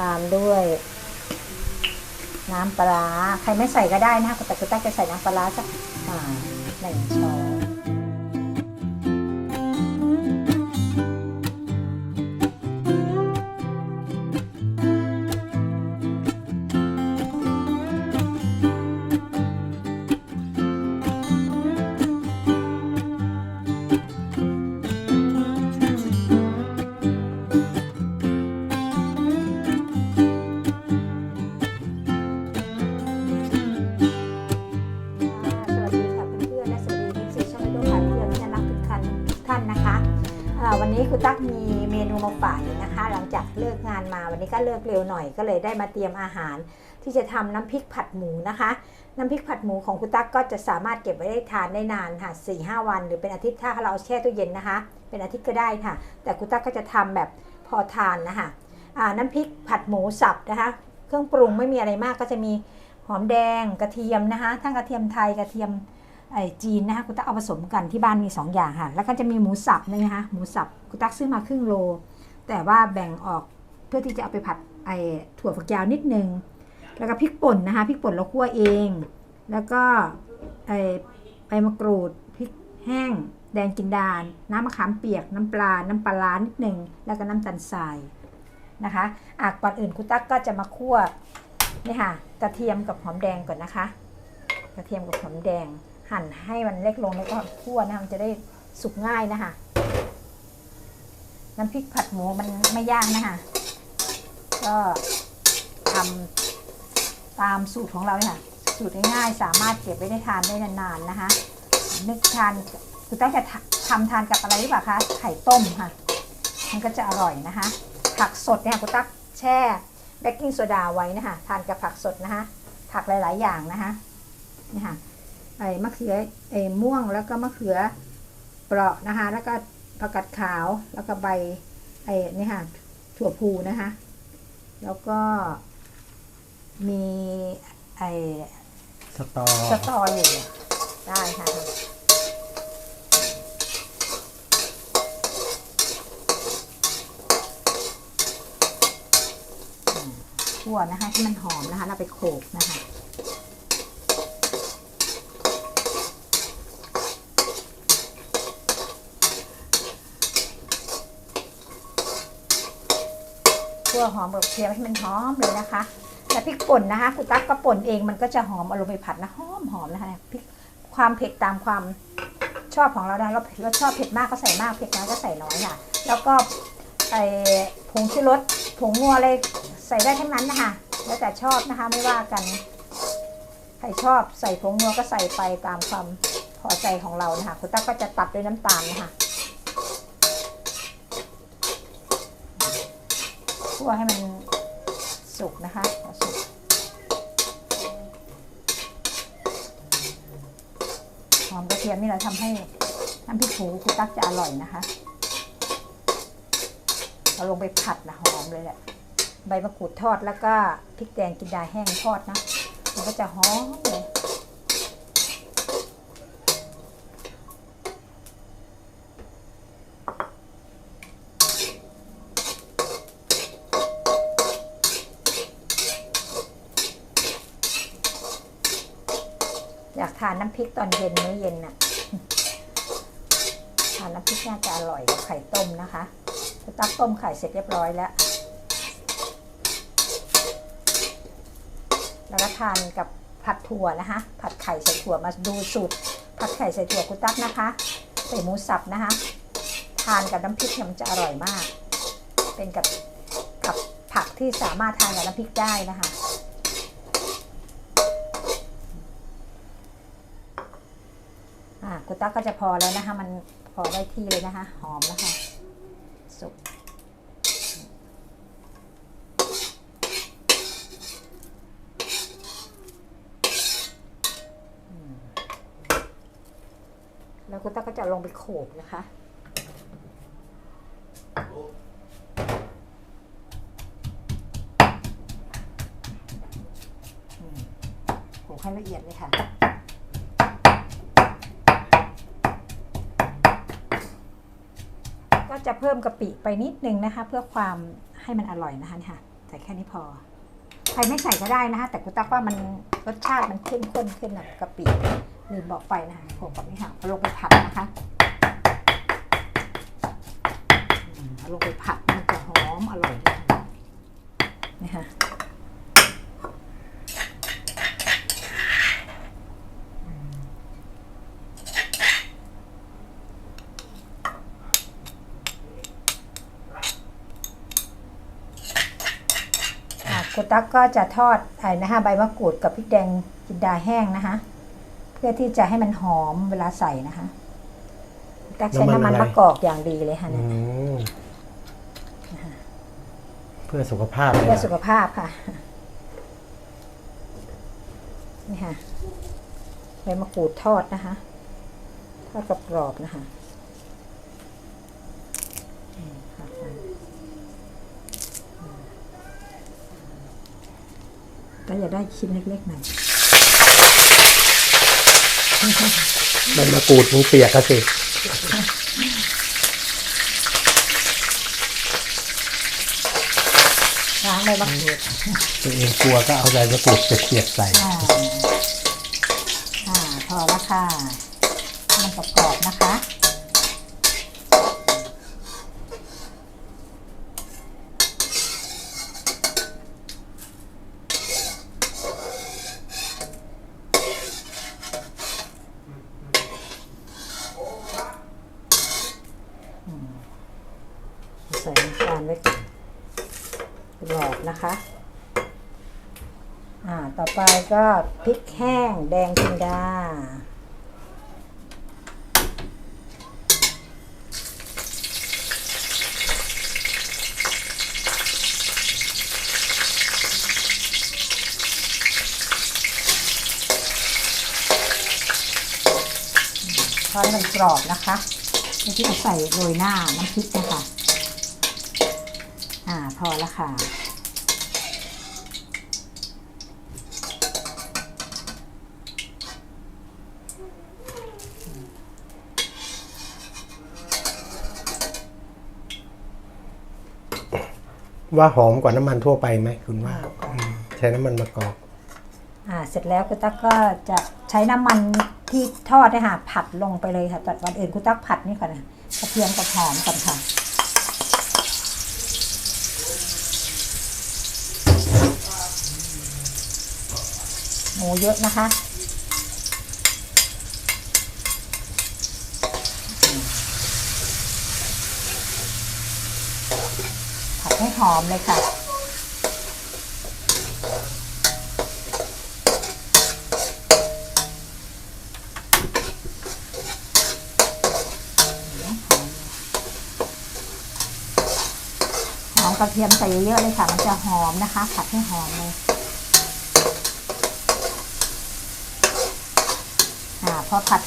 ตามด้วย น้ำปลาใครไม่ใส่ก็ได้นะคะแต่คุณตั๊กจะใส่น้ำปลาร้าสักหนึ่งช้อน ท่านนะคะวันนี้คุณตั๊กมีเมนูมาฝากนะคะ หลังจากเลิกงานมาวันนี้ก็เลิกเร็วหน่อยก็เลยได้มาเตรียมอาหาร ที่จะทำน้ำพริกผัดหมูนะคะ น้ำพริกผัดหมูของคุณตั๊กก็จะสามารถเก็บไว้ได้ทานได้นานค่ะ4ีหวัน หรือเป็นอาทิตย์ถ้าเราแช่ตู้เย็นนะคะ เป็นอาทิตย์ก็ได้ค่ะ แต่คุณตั๊กก็จะทำแบบพอทานนะคะน้ำพริกผัดหมูสับนะคะ เครื่องปรุงไม่มีอะไรมากก็จะมีหอมแดงกระเทียมนะคะ ทั้งกระเทียมไทยกระเทียม ไอ้จีนนะคะคุณตั๊กเอาผสมกันที่บ้านมี 2 อย่างค่ะ แล้วก็จะมีหมูสับนะคะหมูสับคุณตั๊กซื้อมาครึ่งโล แต่ว่าแบ่งออกเพื่อที่จะเอาไปผัดไอ้ถั่วฝักยาวนิดนึง แล้วก็พริกป่นนะคะพริกป่นเราคั่วเอง แล้วก็ไอ้ใบมะกรูดพริกแห้ง แดงกินดาลน้ำมะขามเปียก น้ำปลา น้ำปลาร้านิดนึงแล้วก็น้ำตาลทรายนะคะอะก่อนอื่นคุณตั๊กก็จะมาคั่วนี่ค่ะกระเทียมกับหอมแดงก่อนนะคะ กระเทียมกับหอมแดง หั่นให้มันเล็กลงแล้วก็คั่วนะมันจะได้สุกง่ายนะคะน้ำพริกผัดหมูมันไม่ยากนะคะก็ทำตามสูตรของเราเนี่ยค่ะ สูตรง่ายๆสามารถเก็บไว้ได้ทานได้นานๆนะคะ นึกทานคุณตั้งจะทำทานกับอะไรหรือเปล่าคะไข่ต้มค่ะ มันก็จะอร่อยนะคะ ผักสดเนี่ยคุณตั๊กแช่เบกกิ้งโซดาไว้นะคะ ทานกับผักสดนะคะ ผักหลาย ๆ อย่างนะคะนี่ค่ะ ไอ้มะเขือไอ้ม่วงแล้วก็มะเขือเปราะนะคะ แล้วก็ผักกาดขาวแล้วก็ใบไอ้นี่ค่ะถั่วพูนะคะ แล้วก็มีไอ้สตอสตออยู่ได้ค่ะคั่วนะคะให้มันหอมนะคะเราไปโขลกนะคะ คั่วหอมกับเทียมให้มันหอมเลยนะคะแต่พริกป่นนะคะคุณตั๊กก็ป่นเองมันก็จะหอมเอาลงไปผัดนะหอมหอมนะคะพริกความเผ็ดตามความชอบของเรานะเราเราชอบเผ็ดมากก็ใส่มากเผ็ดน้อยก็ใส่น้อยค่ะ แล้วก็ไอผงชูรสผงงัวอะไรใส่ได้ทั้งนั้นนะคะแล้วแต่ชอบนะคะไม่ว่ากันใครชอบใส่ผงงัวก็ใส่ไปตามความพอใจของเรานะคะคุณตั๊กก็จะตัดด้วยน้ำตาลนะคะ คั่วให้มันสุกนะคะสุกหอมกระเทียมนี่เราทำให้น้ำพริกหูคุณตั๊กจะอร่อยนะคะเราลงไปผัดนะหอมเลยแหละใบมะกรูดทอดแล้วก็พริกแดงกินดาแห้งทอดนะมันก็จะหอมเลยากทานน้ำพ ริกตอนเย็นมื้อเย็นน่ะทานน้ำพริกน่าจะอร่อยกับไข่ต้มนะคะตักต้มไข่เสร็จเรียบร้อยแล้ว แล้วก็ทานกับผัดถั่วนะคะ ผัดไข่ใส่ถั่วมาดูสูตรผัดไข่ใส่ถั่วกุตักนะคะ ใส่หมูสับนะคะ ทานกับน้ำพริกมันจะอร่อยมาก เป็นกับกับผักที่สามารถทานกับน้ำพริกได้นะคะ อ่ากุตักก็จะพอแล้วนะคะ มันพอได้ที่เลยนะคะ หอมแล้วค่ะ สุกแล้วคุณตั๊กก็จะลงไปโขลกนะคะขลกให้ละเอียดเลยค่ะ ก็ จะเพิ่มกะปิไปนิดนึงนะคะ เพื่อความให้มันอร่อยนะคะนี่ค่ะใส่แค่นี้พอ ใครไม่ใส่ก็ได้นะคะ แต่กูตักว่ามันรสชาติมันเข้มข้นขึ้นแบบกะปิลืมบอกไปนะคะผมกับนี่ค่ะเอาลงไปผัดนะคะเอาลงไปผัดมันจะหอมอร่อยเลยค่ะนี่ค่ะอืม อะกูตักก็จะทอดไอ้นะคะใบมะกรูดกับพริกแดงจินดาแห้งนะคะ เพื่อที่จะให้มันหอมเวลาใส่นะคะกูตักใช้น้ำมันมะกอกอย่างดีเลยค่ะอืเนี่ยมเพื่อสุขภาพเลยเพื่อนะสุขภาพค่ะ นี่ค่ะใบมะกรูดทอดนะคะ ทอดกรอบๆนะคะอืมค่ะ ก็อย่าได้ชิ้นเล็กๆหน่อยใบมะกรูดมึงเปียกก็สิล้างใบมะกรูดตัวเองกลัวก็เอาใบมะกรูดเปียกๆใส่อ่าอ่าพอแล้วค่ะให้มันกรอบๆนะคะ อืมใส่น้ำตาลไว้ก่อนหลอดนะคะ อ่า ต่อไป ก็พริกแห้งแดงจินดา ทอดให้มันกรอบนะคะแล้วที่จะใส่โรยหน้าน้ำพริกนะคะ อ่า พอแล้วค่ะ ว่าหอมกว่าน้ำมันทั่วไปไหมคุณว่าอืมใช้น้ำมันมะกอกอ่าเสร็จแล้วคุณตั๊กก็จะใช้น้ำมันที่ทอดเนี่ยค่ะผัดลงไปเลยค่ะแต่วันอื่นคุณตั๊กผัดนี่ก่อนนะกระเทียมกับหอมก่อนค่ะ หมูเยอะนะคะ ผัดใหอมเลยค่ะ หอมกระเทียมใส่เยอะๆเลยค่ะ มันจะหอมนะคะ ผัดให้หอมเลยอ่าพอผัด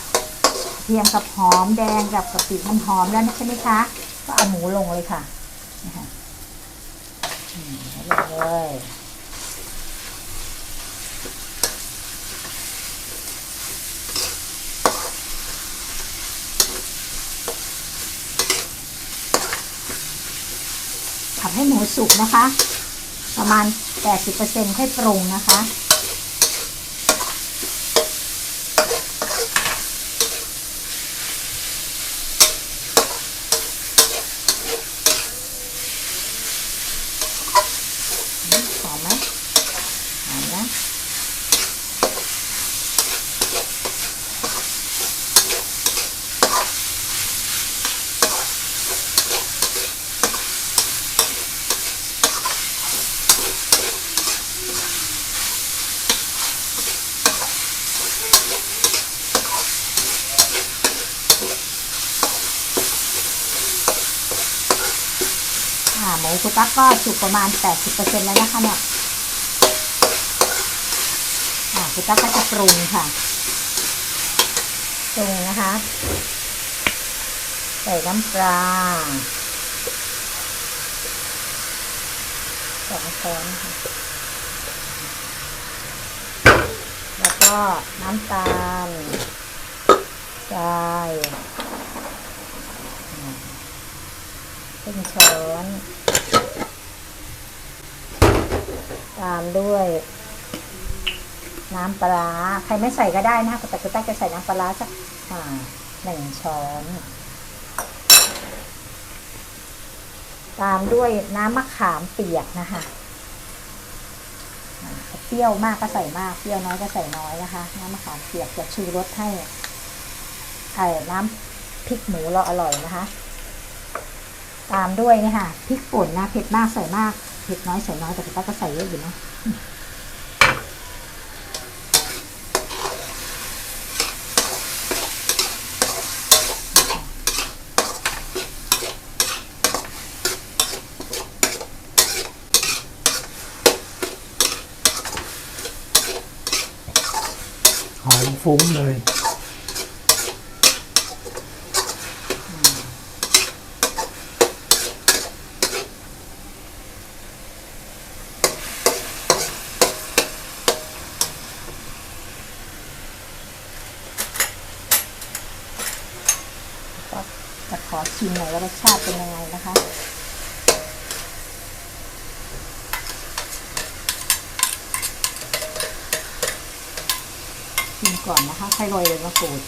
กระเทียมกับหอมแดงกับกะปิมันหอมแล้วใช่ไหมคะ ก็เอาหมูลงเลยค่ะนะคะ เลยผัดให้หมูสุกนะคะ ประมาณ 80%ค่อยปรุงนะคะ หอมไหมหอมนะ อ่า หมูคุตักก็สุกประมาณ 80%แล้วนะคะเนี่ยคุตักก็จะปรุงค่ะ ปรุงนะคะ ใส่น้ำปลาสองช้อนค่ะ แล้วก็น้ำตาลทรายครึ่งช้อน ตามด้วย น้ำปลาใครไม่ใส่ก็ได้นะคะแต่คุณตั๊กจะใส่น้ำปลาสักหนึ่งช้อน ตามด้วยน้ำมะขามเปียกนะคะเปรี้ยวมากก็ใส่มากเปรี้ยวน้อยก็ใส่น้อยนะคะ น้ำมะขามเปียกจะชูรสให้ไอ้น้ำพริกหมูเราอร่อยนะคะ ตามด้วยนี่ค่ะพริกป่นนะเผ็ดมากใส่มาก เผ็ดน้อยใส่น้อยแต่คุณป้าก็ใส่เยอะอยู่นะ หอมฟุ้งเลย ก็จะขอชิม หน่อยว่ารสชาติเป็นยังไงนะคะชิมก่อนนะคะค่อยโรยเลยมะกรูด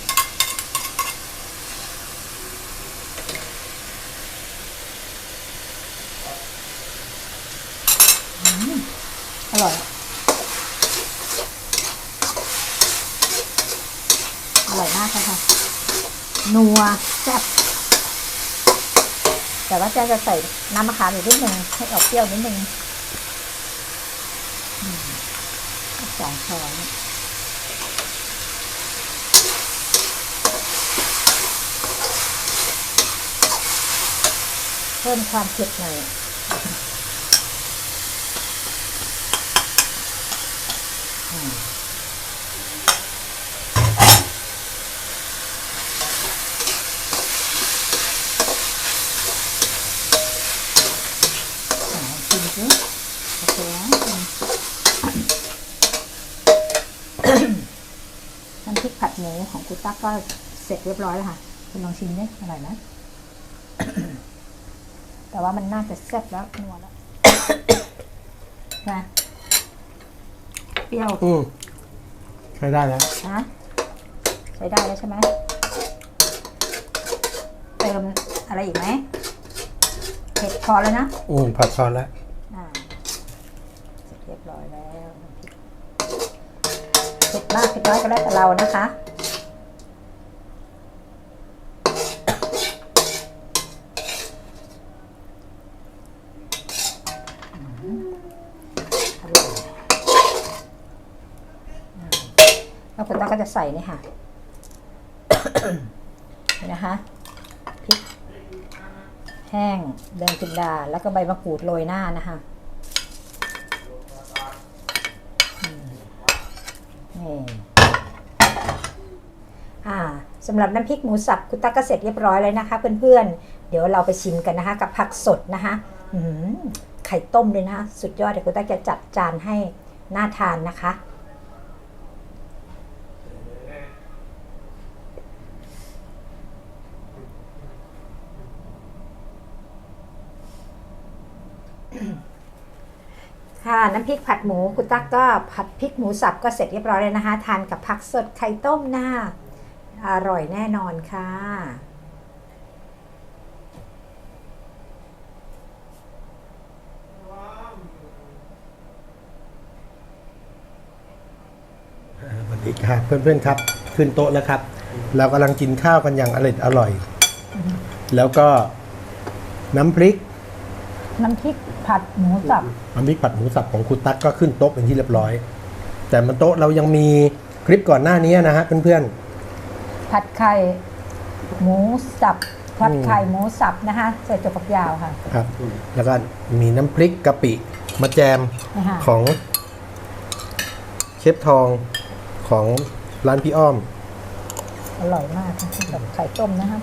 อืมอร่อย อร่อยมากเลยค่ะ นัวแซ่บ แต่ว่าแจ๊จะใส่น้ำมะขามอีกนิดหนึ่งให้ออกเปรี้ยวนิดหนึ่งสองช้อนเพิ่มความเผ็ดหน่อยอืม อ่าชิมสิโอเคนะน้ำพริกผัดห มูของคุณตั๊กก็เสร็จเรียบร้อยแล้วค่ะ คุณลองชิมดิอร่อยไหมแต่ว่ามันน่าจะแซ่บแล้วนัวแล้วนะเปรี้ยวอืมใช้ได้แล้วนะใช้ได้แล้วใช่ไหมเติมอะไรอีกไหมเผ็ดพอแล้วนะอืมผัดซอสแล้วอ่าเสร็จเรียบร้อยแล้วน้ำพริกเผ็ดมากเผ็ดน้อยก็แล้วแต่เรานะคะ อืมอร่อยอ่า แล้วคุณต้าก็จะใส่นี่ค่ะนี่นะคะพริกแห้งแดงจินดา แล้วก็ใบมะกรูดโรยหน้านะคะอืมนี่อ่าสำหรับน้ำพริกหมูสับคุณตั๊กก็เสร็จเรียบร้อยเลยนะคะ เพื่อนๆ เดี๋ยวเราไปชิมกันนะคะ กับผักสดนะคะอืมไข่ต้มเลยนะคะสุดยอดเดี๋ยวคุณตั๊กจะจัดจานให้น่าทานนะคะ ค่ะน้ำพริกผัดหมูคุณตั๊กก็ผัดพริกหมูสับก็เสร็จเรียบร้อยเลยนะคะ ทานกับผักสดไข่ต้มหน้า อร่อยแน่นอนค่ะสวัสดีครับเพื่อนๆครับ ขึ้นโต๊ะแล้วครับ เรากำลังกินข้าวกันอย่างอร่อยอร่อย แล้วก็น้ำพริก น้ำพริกผัดหมูสับ น้ำพริกผัดหมูสับของคุณตั๊กก็ขึ้นโต๊ะเป็นที่เรียบร้อย แต่มันโต๊ะเรายังมีคลิปก่อนหน้านี้นะฮะเพื่อนผัดไข่หมูสับผัดไข่หมูสับนะคะใส่ตัวฝักยาวค่ะๆครับ แล้วก็มีน้ำพริกกะปิมาแจมนะคะของเชฟทองของร้านพี่อ้อม อร่อยมากค่ะกับไข่ต้มนะคะ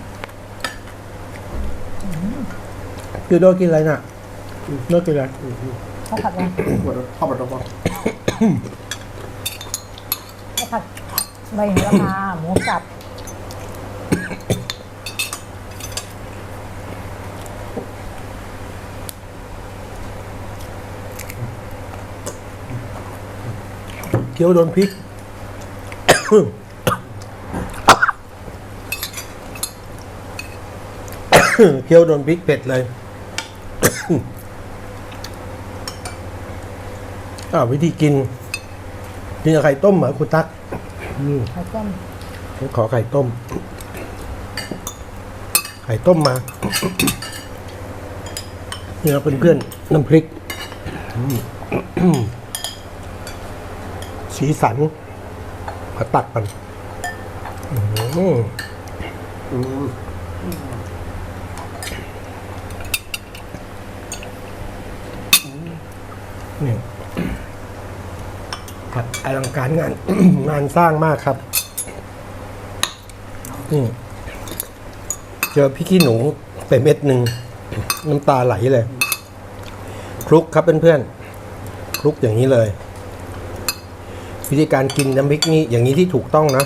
คือโดกินอะไรน่ะ โดกินอะไรข้าวผัดอะไรข้าวผัดกระเพาะข้าวผัดใบโหระพาหมูสับเคี้ยวโดนพริกเคี้ยวโดนพริกเผ็ดเลย อ่าวิธีกินกินกับไข่ต้มเหรอคุณตั๊กอืมไข่ต้มขอไข่ต้ม ไข่ต้มมาเนี่ยเพื่อนๆน้ำพริกอืมสีสันมาตัดกันอืมเนี่ย ครับอลังการงาน งานสร้างมากครับอืมเจอพี่ขี้หนูไปเม็ดหนึ่งน้ำตาไหลเลยคลุกครับเพื่อนๆคลุกอย่างนี้เลย วิธีการกินน้ำพริกนี่อย่างนี้ที่ถูกต้องนะ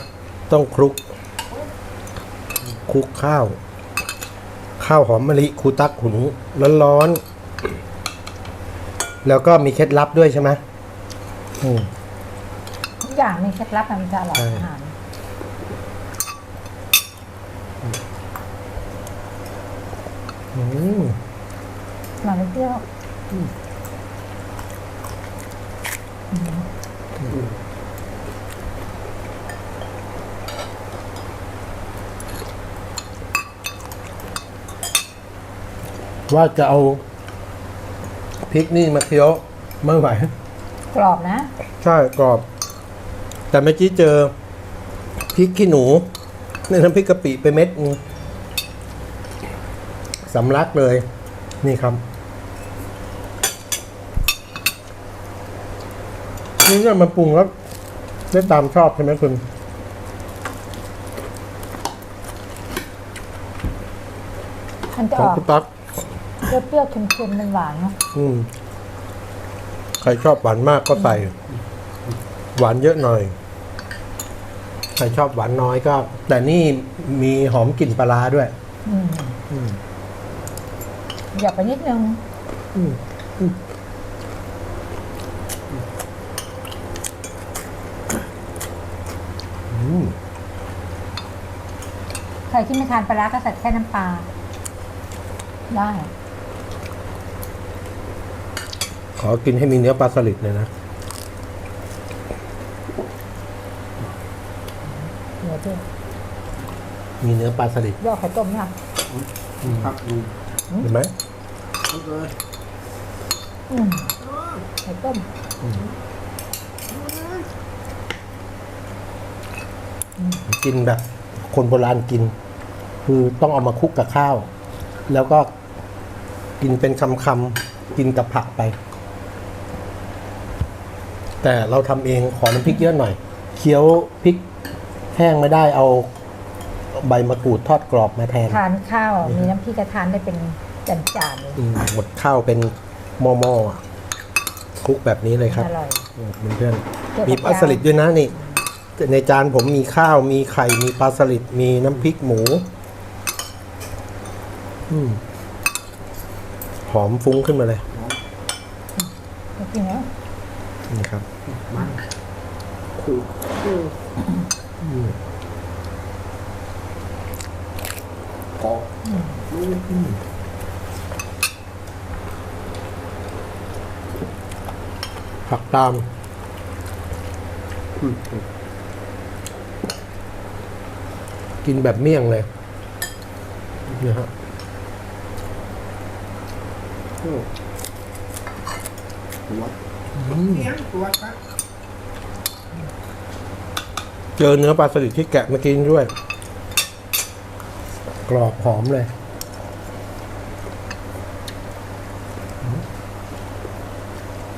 ต้องคลุกคลุกข้าว ข้าวหอมมะลิครูตักหุนร้อนๆแล้วก็มีเคล็ดลับด้วยใช่ไหมอืม อย่างมีเคล็ดลับมันจะอร่อยใช่อาหารอืมหน่อยเปรี้ยวว่าจะเอาพริกนี่มาเคี้ยวไม่ไหว กรอบนะ ใช่ กรอบ แต่เมื่อกี้เจอพริกขี้หนูในน้ำพริกกะปิไปเม็ดนึงสำลักเลย นี่ครับนี่เนี่ยมันปรุงแล้วได้ตามชอบใช่ไหมคุณมันจะขอองอกคุณตั๊กเปรี้ยวๆเค็มๆมันหวานๆเนาะอืม ใครชอบหวานมากก็ใส่ หวานเยอะหน่อย ใครชอบหวานน้อยก็ แต่นี่มีหอมกลิ่นปลาร้าด้วยอืมอยากไปนิดนึงใครที่ไม่ทานปลาร้าก็ใส่แค่น้ำปลาได้ ขอกินให้มีเนื้อปลาสลิดเลยนะ เดี๋ยวที่ มีเนื้อปลาสลิดยอดไข่ต้มเนี่ยครับลุงเห็นไหมลุงเลยอืมไข่ต้มกินแบบคนโบราณกิน คือต้องเอามาคลุกกับข้าว แล้วก็กินเป็นคำๆกินกับผักไป แต่เราทำเองขอน้ำพริกเยอะหน่อย เคี้ยวพริก แห้งไม่ได้เอาใบมะกรูดทอดกรอบมาแทน ทานข้าวมีน้ำพริกกระทานได้เป็นจานๆเลยอืมหมดข้าวเป็นหม้อๆอะคลุกแบบนี้เลยครับอร่อยอืมเพื่อนเกี่ยวกับๆมีปลาสลิดด้วยนะนี่ ในจานผมมีข้าวมีไข่มีปลาสลิดมีน้ำพริกหมู อืมหอมฟุ้งขึ้นมาเลยจริงๆแล้วนี่ครับ มันขู่พอลุง ผักตามกินแบบเมี่ยงเลยนี่ฮะตัวเลี้ยงตัวครับเจอเนื้อปลาสลิดที่แกะเมื่อกี้ด้วย กรอบหอมเลย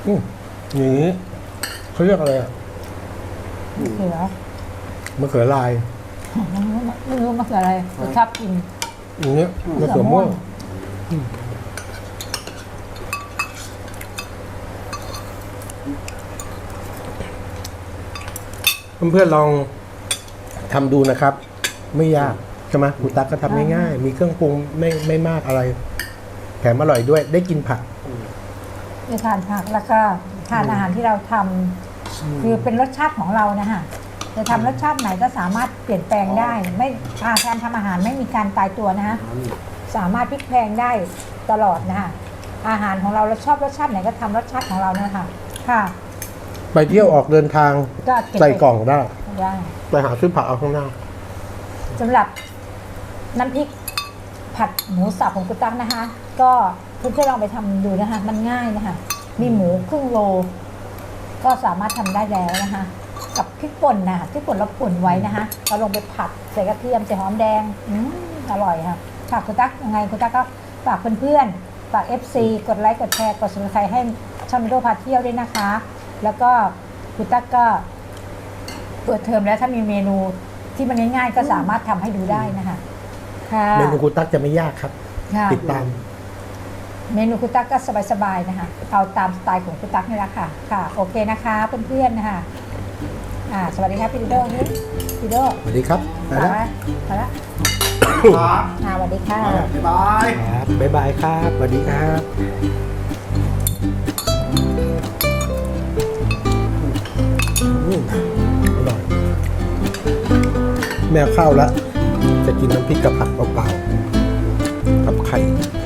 อื มอย่างนี้เขาเรียกอะไรอะเขือมะเขือลายไม่รู้มะเขืออะไรแต่ชอบกิน อย่างเงี้ยมะเขือม่วงเพื่อนๆลองทำดูนะครับ ไม่ยากใช่ไหมครูตั๊กก็ทำง่ายๆมีเครื่องปรุงไม่ไม่มากอะไร แถมอร่อยด้วย ได้กินผักได้ทานผักแล้วก็ ทานอาหารที่เราทำคือเป็นรสชาติของเรานะฮะจะทำรสชาติไหนก็สามารถเปลี่ยนแปลงได้ ไม่อาการทำอาหารไม่มีการตายตัวนะฮะสามารถพลิกแพลงได้ตลอดนะคะอาหารของเราเราชอบรสชาติไหนก็ทำรสชาติของเรานะคะค่ะไปเที่ยวออกเดินทางก็เก็บใส่กล่องได้ ได้ไปหาซื้อผักเอาข้างหน้า สำหรับน้ำพริกผัดหมูสับของกุตักนะคะ ก็เพื่อนๆลองไปทำดูนะคะ มันง่ายนะคะ มีหมูครึ่งโล ก็สามารถทำได้แล้วนะคะ กับพริกป่นนะคะพริกป่นเราป่นไว้นะคะเราลงไปผัดใส่กระเทียมใส่หอมแดงอืมอร่อยค่ะค่ะคุณตั๊กยังไงคุณตั๊กก็ฝากเพื่อนๆฝาก FC กดไลค์กดแชร์กด subscribe ให้ช่องมิโดพาเที่ยวด้วยนะคะ แล้วก็คุณตั๊กก็เปิดเทอมแล้วถ้ามีเมนูที่มันง่ายๆก็สามารถทำให้ดูได้นะคะค่ะเมนูคุณตั๊กจะไม่ยากครับค่ะติดตาม เมนูคุณตั๊กก็สบายๆนะคะ เอาตามสไตล์ของคุณตั๊กนี่แหละค่ะ ค่ะ โอเคนะคะเพื่อนๆนะคะอ่าสวัสดีครับพี่ดิโดนี่พี่ดิโดสวัสดีครับไปมาแล้วละมาละครับอ่าสวัสดีค่ะ บ๊ายบาย ครับบ๊ายบายครับสวัสดีครับ อืมอร่อยแมวเข้าวแล้วจะกินน้ำพริกกับผักเปล่าๆ